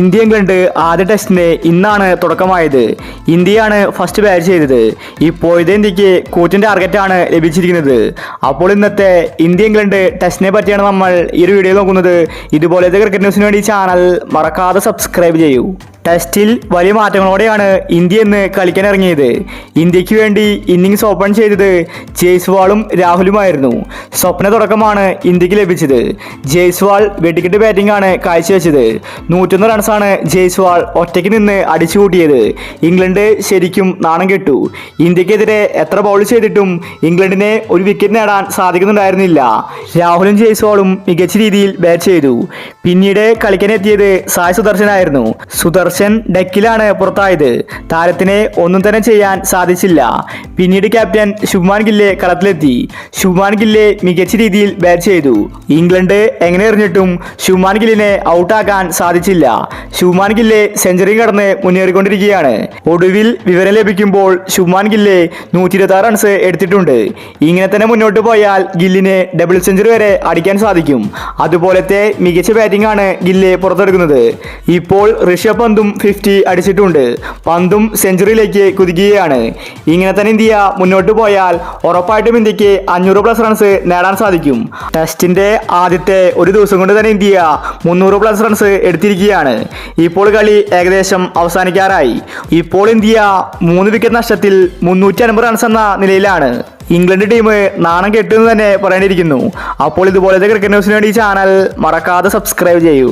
India England ആദ്യ ടെസ്റ്റിന് ഇന്നാണ് തുടക്കമായത്. ഇന്ത്യയാണ് ഫസ്റ്റ് ബാറ്റ് ചെയ്തത്. ഇപ്പോഴത്തെ ഇന്ത്യയ്ക്ക് കൂറ്റൻ ടാർഗറ്റാണ് ലഭിച്ചിരിക്കുന്നത്. അപ്പോൾ ഇന്നത്തെ ഇന്ത്യ ഇംഗ്ലണ്ട് ടെസ്റ്റിനെ പറ്റിയാണ് നമ്മൾ ഈ ഒരു വീഡിയോ നോക്കുന്നത്. ഇതുപോലത്തെ ക്രിക്കറ്റ് ന്യൂസിന് വേണ്ടി ചാനൽ മറക്കാതെ സബ്സ്ക്രൈബ് ചെയ്യൂ. ടെസ്റ്റിൽ വലിയ മാറ്റങ്ങളോടെയാണ് ഇന്ത്യ ഇന്ന് കളിക്കാൻ ഇറങ്ങിയത് ഇന്ത്യയ്ക്ക് വേണ്ടി ഇന്നിങ്സ് ഓപ്പൺ ചെയ്തത് ജയ്സ്വാളും രാഹുലുമായിരുന്നു. സ്വപ്ന തുടക്കമാണ് ഇന്ത്യയ്ക്ക് ലഭിച്ചത്. ജയ്സ്വാൾ വെടിക്കെട്ട് ബാറ്റിംഗ് ആണ് കാഴ്ചവെച്ചത്. നൂറ്റൊന്ന് റൺസാണ് ജയ്സ്വാൾ ഒറ്റയ്ക്ക് നിന്ന് അടിച്ചുകൂട്ടിയത് ഇംഗ്ലണ്ട് ശരിക്കും നാണം കെട്ടു. ഇന്ത്യക്കെതിരെ എത്ര ബൗൾ ചെയ്തിട്ടും ഇംഗ്ലണ്ടിനെ ഒരു വിക്കറ്റ് നേടാൻ സാധിക്കുന്നുണ്ടായിരുന്നില്ല. രാഹുലും ജയ്സ്വാളും മികച്ച രീതിയിൽ ബാറ്റ് ചെയ്തു. പിന്നീട് കളിക്കാനെത്തിയത് സായ് സുദർശനായിരുന്നു. സുദർശൻ ഡെക്കിലാണ് പുറത്തായത്. താരത്തിന് ഒന്നും തന്നെ ചെയ്യാൻ സാധിച്ചില്ല. പിന്നീട് ക്യാപ്റ്റൻ ശുഭ്മാൻ ഗില്ലെ കളത്തിലെത്തി. ശുഭ്മാൻ ഗില്ലെ മികച്ച രീതിയിൽ ബാറ്റ് ചെയ്തു. ഇംഗ്ലണ്ട് എങ്ങനെ എറിഞ്ഞിട്ടും ശുഭ്മാൻ ഗില്ലിനെ ഔട്ടാക്കാൻ സാധിച്ചില്ല. ശുഭ്മാൻ ഗില്ലെ സെഞ്ചുറി കടന്ന് മുന്നേറിക്കൊണ്ടിരിക്കുകയാണ്. ഒടുവിൽ വിവരം ലഭിക്കുമ്പോൾ ശുഭ്മാൻ ഗില്ലെ നൂറ്റി ഇരുപത്തി ആറ് റൺസ് എടുത്തിട്ടുണ്ട്. ഇങ്ങനെ തന്നെ മുന്നോട്ട് പോയാൽ ഗില്ലിന് ഡബിൾ സെഞ്ചുറി വരെ അടിക്കാൻ സാധിക്കും. അതുപോലത്തെ മികച്ച ബാറ്റിംഗ് ആണ് ഗില്ലെ പുറത്തെടുക്കുന്നത്. ഇപ്പോൾ ഋഷഭ് പന്തും ഫിഫ്റ്റി അടിച്ചിട്ടുണ്ട്. പന്തും സെഞ്ചുറിയിലേക്ക് കുതിക്കുകയാണ്. ഇങ്ങനെ തന്നെ ഇന്ത്യ മുന്നോട്ട് പോയാൽ ഉറപ്പായിട്ടും ഇന്ത്യയ്ക്ക് അഞ്ഞൂറ് പ്ലസ് റൺസ് നേടാൻ സാധിക്കും. ടെസ്റ്റിന്റെ ആദ്യത്തെ ഒരു ദിവസം കൊണ്ട് തന്നെ ഇന്ത്യ മുന്നൂറ് പ്ലസ് റൺസ് എടുത്തിരിക്കുകയാണ്. ഇപ്പോൾ കളി ഏകദേശം അവസാനിക്കാറായി. ഇപ്പോൾ ഇന്ത്യ മൂന്ന് വിക്കറ്റ് നഷ്ടത്തിൽ മുന്നൂറ്റി അൻപത് റൺസ് എന്ന നിലയിലാണ്. ഇംഗ്ലണ്ട് ടീം നാണം കെട്ടുമെന്ന് തന്നെ പറയേണ്ടിയിരിക്കുന്നു. അപ്പോൾ ഇതുപോലത്തെ ക്രിക്കറ്റ് ന്യൂസിന് വേണ്ടി ചാനൽ മറക്കാതെ സബ്സ്ക്രൈബ് ചെയ്യൂ.